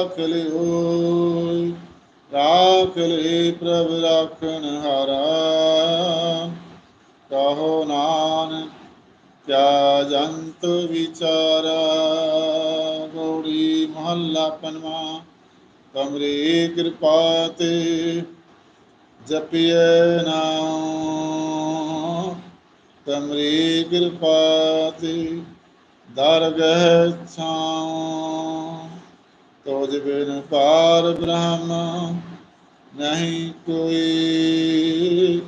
ਰਾਖ ਲਿਓ ਰਾਖ ਲਈ ਪ੍ਰਭ ਰਾਖਣ ਹਾਰਾ। ਕਹੋ ਨਾਨਕ, ਕਿਆ ਜੰਤ ਵਿਚਾਰਾ। ਗੋੜੀ ਮਹੱਲਾ ਪੰਜਵਾ, ਕਮਰੇ ਕਿਰਪਾ ਤੇ ਜਪਿਐ ਨਾਮ। ਕਮਰੇ ਕਿਰਪਾ ਤੇ ਦਰਗਹਿ ਛਾਉ। ਤੋਜ ਬਿਨ ਪਾਰ ਬ੍ਰਹਮ ਨਹੀਂ ਕੋਈ,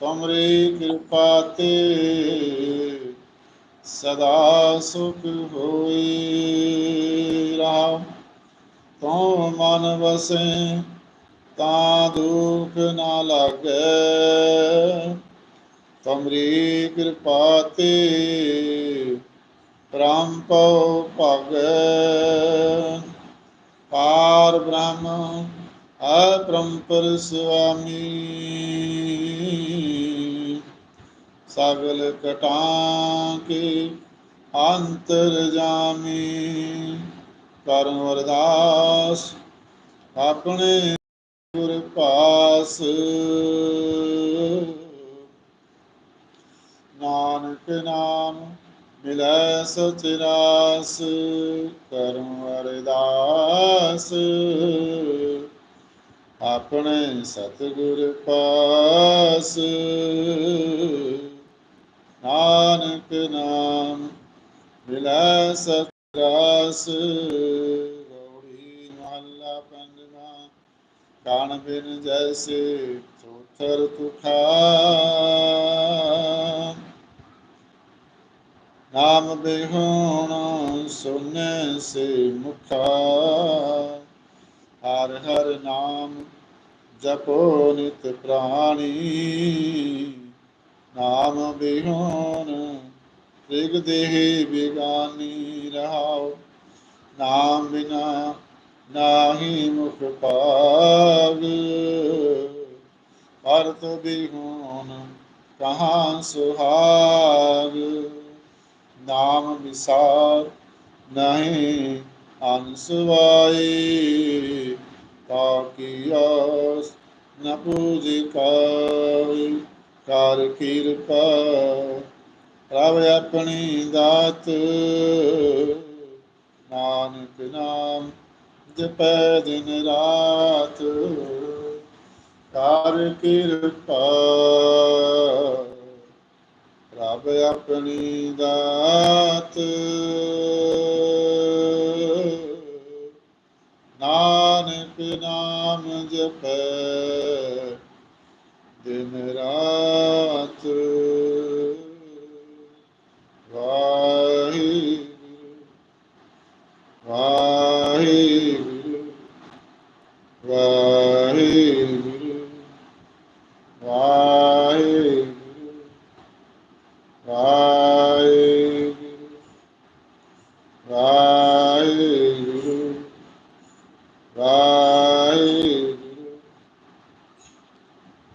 ਤੁਮਰੀ ਕਿਰਪਾ ਤੇ ਸਦਾ ਸੁਖ ਹੋਈ ਰਾਮ ਤੂੰ ਮਨ ਵਸੇ ਤਾਂ ਦੁਖ ਨਾ ਲਾਗੈ, ਤੁਮਰੀ ਕਿਰਪਾ ਤੇ ਰਾਮ ਪਉ ਭਾਗੈ। ਬ੍ਰਹਮ ਅਪਰੰਪਰ ਸੁਆਮੀ ਸਗਲ ਕਟਾਂ ਕੇ ਅੰਤਰ ਜਾਮੀ ਕਰਮ ਅਰਦਾਸ ਆਪਣੇ ਗੁਰ ਪਾਸ ਨਾਨਕ ਨਾਮ ਮਿਲੈ ਸਚਿਰਾਸ ਕਰਮ ਅਰਦਾਸ। ਆਪਣੇ ਸਤਿਗੁਰ ਪਾਸ, ਨਾਨਕ ਨਾਮ ਮਿਲੈ ਸਤਿਰਾਸ ਗੌੜੀ ਮਹੱਲਾ ਪੰਜਵਾ, ਕਾਣ ਬਿਨ ਜੈਸੇ ਚੋਥਰ ਤੁਖਾ ਨਾਮ ਬਿਹੋਣ ਸੁਨੇ ਸੇ ਮੁਖਾ। ਹਰ ਹਰ ਨਾਮ ਜਪੋ ਨਿਤ ਪ੍ਰਾਣੀ। ਨਾਮ ਬਿਹੋਣ ਰਿਗ ਦੇਹ ਬਿਗਾਨੀ ਰਹਾਉ। ਨਾਮ ਬਿਨਾ ਨਾਹੀ ਮੁਖ ਪਾਗ ਅਰਥ ਬਿਹੋਣ ਕਹਾਂ ਸੁਹਾਗ। ਨਾਮ ਵਿਸਾਰ ਨਹੀਂ ਅਨਸਵਾਈ ਤਾਕੀ ਆਸ ਨ ਪੂਜੀ ਕਾਈ ਕਰ ਕਿਰਪਾ ਪ੍ਰਭ ਆਪਣੀ ਦਾਤ, ਨਾਨਕ ਨਾਮ ਜਪੈ ਦਿਨ ਰਾਤ। ਕਰ ਕਿਰਪਾ ਰੱਬ ਆਪਣੀ ਦਾਤ। ਨਾਨਕ ਨਾਮ ਜਪੈ ਦਿਨ ਰਾਤ ਵਾਹਿਗੁਰੂ ਵਾਹਿਗੁਰੂ ਵਾਹਿਗੁਰੂ ਵਾਹਿਗੁਰੂ ਵਾਹਿਗੁਰੂ ਵਾਹਿਗੁਰੂ ਵਾਹਿਗੁਰੂ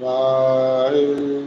Bye.